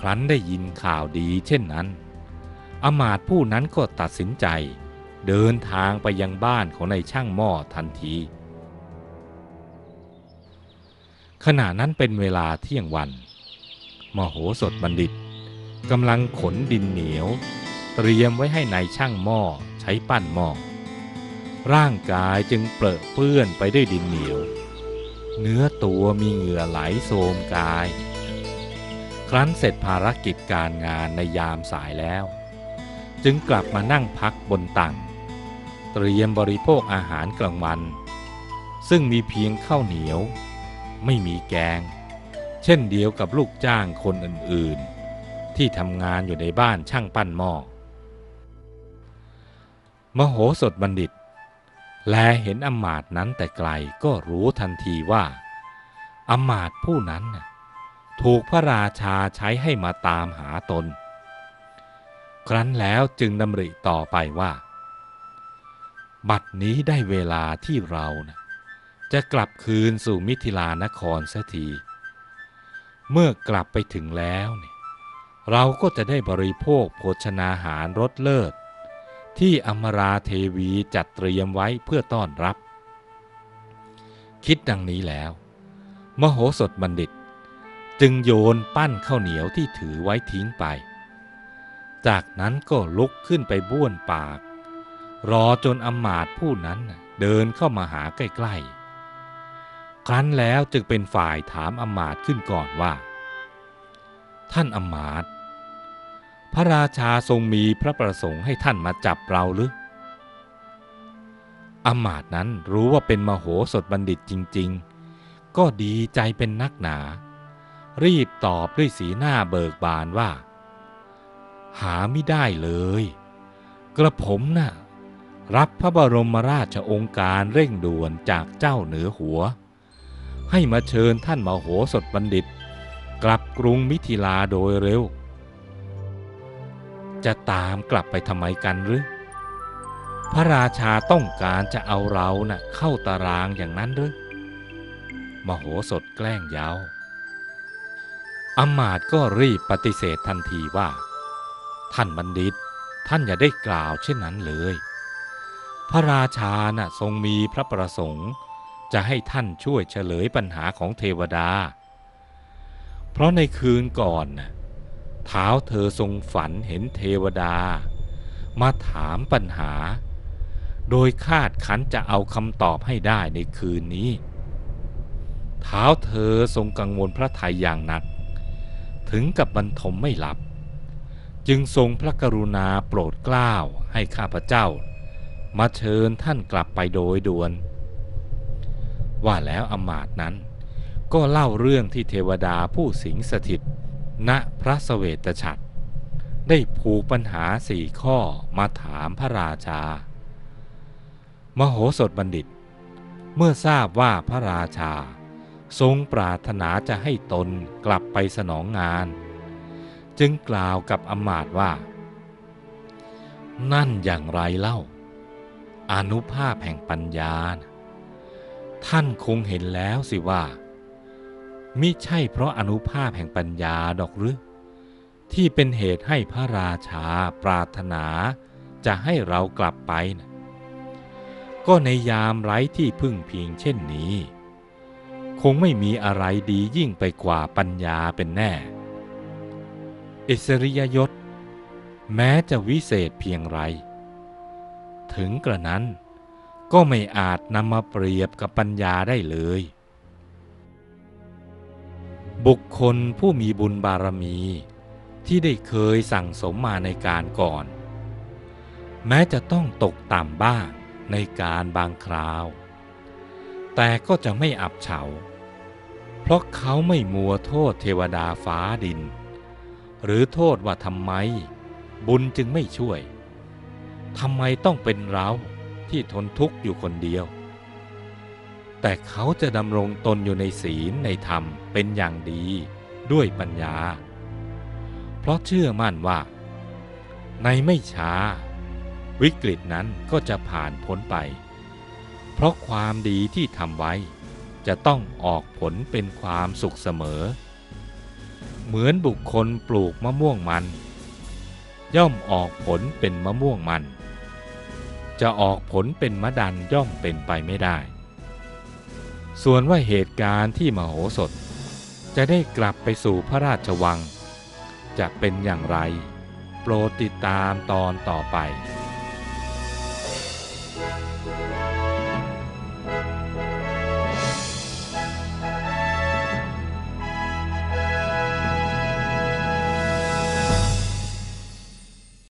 ครั้นได้ยินข่าวดีเช่นนั้น อมาตย์ผู้นั้นก็ตัดสินใจ เดินทางไปยังบ้านของนายช่างหม้อทันที ขณะนั้นเป็นเวลาเที่ยงวัน มโหสถบัณฑิตกำลังขนดินเหนียว เตรียมไว้ให้ในายช่างหม้อใช้ปั้นหม้อร่างกายจึงเปรอะเปื้อนไปด้วยดินเหนียว เนื้อตัวมีเหงื่อไหลโสมกาย ครั้นเสร็จภารกิจการงานในยามสายแล้ว จึงกลับมานั่งพักบนตังเตรียมบริโภคอาหารกลางวัน ซึ่งมีเพียงข้าวเหนียว ไม่มีแกง เช่นเดียวกับลูกจ้างคนอื่นๆ ที่ทำงานอยู่ในบ้านช่างปั้นหม้อมโหสถบัณฑิต แลเห็นอมาตนั้นแต่ไกลก็รู้ทันทีว่าอมาตผู้นั้นน่ะ ถูกพระราชาใช้ให้มาตามหาตน ครั้นแล้วจึงดำริต่อไปว่า บัดนี้ได้เวลาที่เรานะจะกลับคืนสู่มิถิลานครเสียที เมื่อกลับไปถึงแล้วเนี่ยเราก็จะได้บริโภคโภชนาหารรสเลิศ ที่อมราเทวีจัดเตรียมไว้เพื่อต้อนรับ คิดดังนี้แล้ว มโหสถบัณฑิต จึงโยนปั้นข้าวเหนียวที่ถือไว้ทิ้งไป จากนั้นก็ลุกขึ้นไปบ้วนปาก รอจนอำมาตผู้นั้นเดินเข้ามาหาใกล้ๆ ครั้นแล้วจึงเป็นฝ่ายถามอำมาตขึ้นก่อนว่า ท่านอำมาตพระราชาทรงมีพระประสงค์ให้ท่านมาจับเราหรืออมาตนั้นรู้ว่าเป็นมโหสถบัณฑิตจริง ๆ ก็ดีใจเป็นนักหนา รีบตอบด้วยสีหน้าเบิกบานว่า หาไม่ได้เลย กระผมน่ะ รับพระบรมราชองการเร่งด่วนจากเจ้าเหนือหัว ให้มาเชิญท่านมโหสถบัณฑิต กลับกรุงมิถิลาโดยเร็ว จะตามกลับไปทำไมกันหรือพระราชาต้องการจะเอาเรานะ่ะเข้าตารางอย่างนั้นหรือมโหสถแกล้งย้า อำมาตย์ก็รีบปฏิเสธทันทีว่า ท่านบัณฑิต ท่านอย่าได้กล่าวเช่นนั้นเลย พระราชาน่ะทรงมีพระประสงค์ จะให้ท่านช่วยเฉลยปัญหาของเทวดา เพราะในคืนก่อนน่ะเท้าเธอทรงฝันเห็นเทวดา มาถามปัญหา โดยคาดคันจะเอาคำตอบให้ได้ในคืนนี้ เท้าเธอทรงกังวลพระทัยอย่างหนัก ถึงกับบรรทมไม่หลับ จึงทรงพระกรุณาโปรดเกล้าให้ข้าพเจ้า มาเชิญท่านกลับไปโดยด่วน ว่าแล้วอมาตย์นั้น ก็เล่าเรื่องที่เทวดาผู้สิงสถิต ณพระสเวตฉัตรได้ผูกปัญหาสี่ข้อมาถามพระราชา มโหสถบัณฑิต เมื่อทราบว่าพระราชา ทรงปรารถนาจะให้ตนกลับไปสนองงาน จึงกล่าวกับอมาตว่า นั่นอย่างไรเล่า อนุภาพแห่งปัญญา ท่านคงเห็นแล้วสิว่า มิใช่เพราะอนุภาพแห่งปัญญาดอกหรือ ที่เป็นเหตุให้พระราชาปรารถนาจะให้เรากลับไปนะก็ในยามไร้ที่พึ่งพิงเช่นนี้ คงไม่มีอะไรดียิ่งไปกว่าปัญญาเป็นแน่ อิสริยยศ แม้จะวิเศษเพียงไร ถึงกระนั้นก็ไม่อาจนำมาเปรียบกับปัญญาได้เลย บุคคลผู้มีบุญบารมีที่ได้เคยสั่งสมมาในการก่อน แม้จะต้องตกต่ำบ้างในการบางคราว แต่ก็จะไม่อับเฉา เพราะเขาไม่มัวโทษเทวดาฟ้าดิน หรือโทษว่าทำไม บุญจึงไม่ช่วยทำไมต้องเป็นเราที่ทนทุกข์อยู่คนเดียว แต่เขาจะดำรงตนอยู่ในศีลในธรรมเป็นอย่างดีด้วยปัญญา เพราะเชื่อมั่นว่า ในไม่ช้า วิกฤตนั้นก็จะผ่านพ้นไป เพราะความดีที่ทำไว้ จะต้องออกผลเป็นความสุขเสมอ เหมือนบุคคลปลูกมะม่วงมัน ย่อมออกผลเป็นมะม่วงมัน จะออกผลเป็นมะดันย่อมเป็นไปไม่ได้ ส่วนว่าเหตุการณ์ที่มโหสถ จะได้กลับไปสู่พระราชวัง จะเป็นอย่างไร โปรดติดตามตอนต่อไป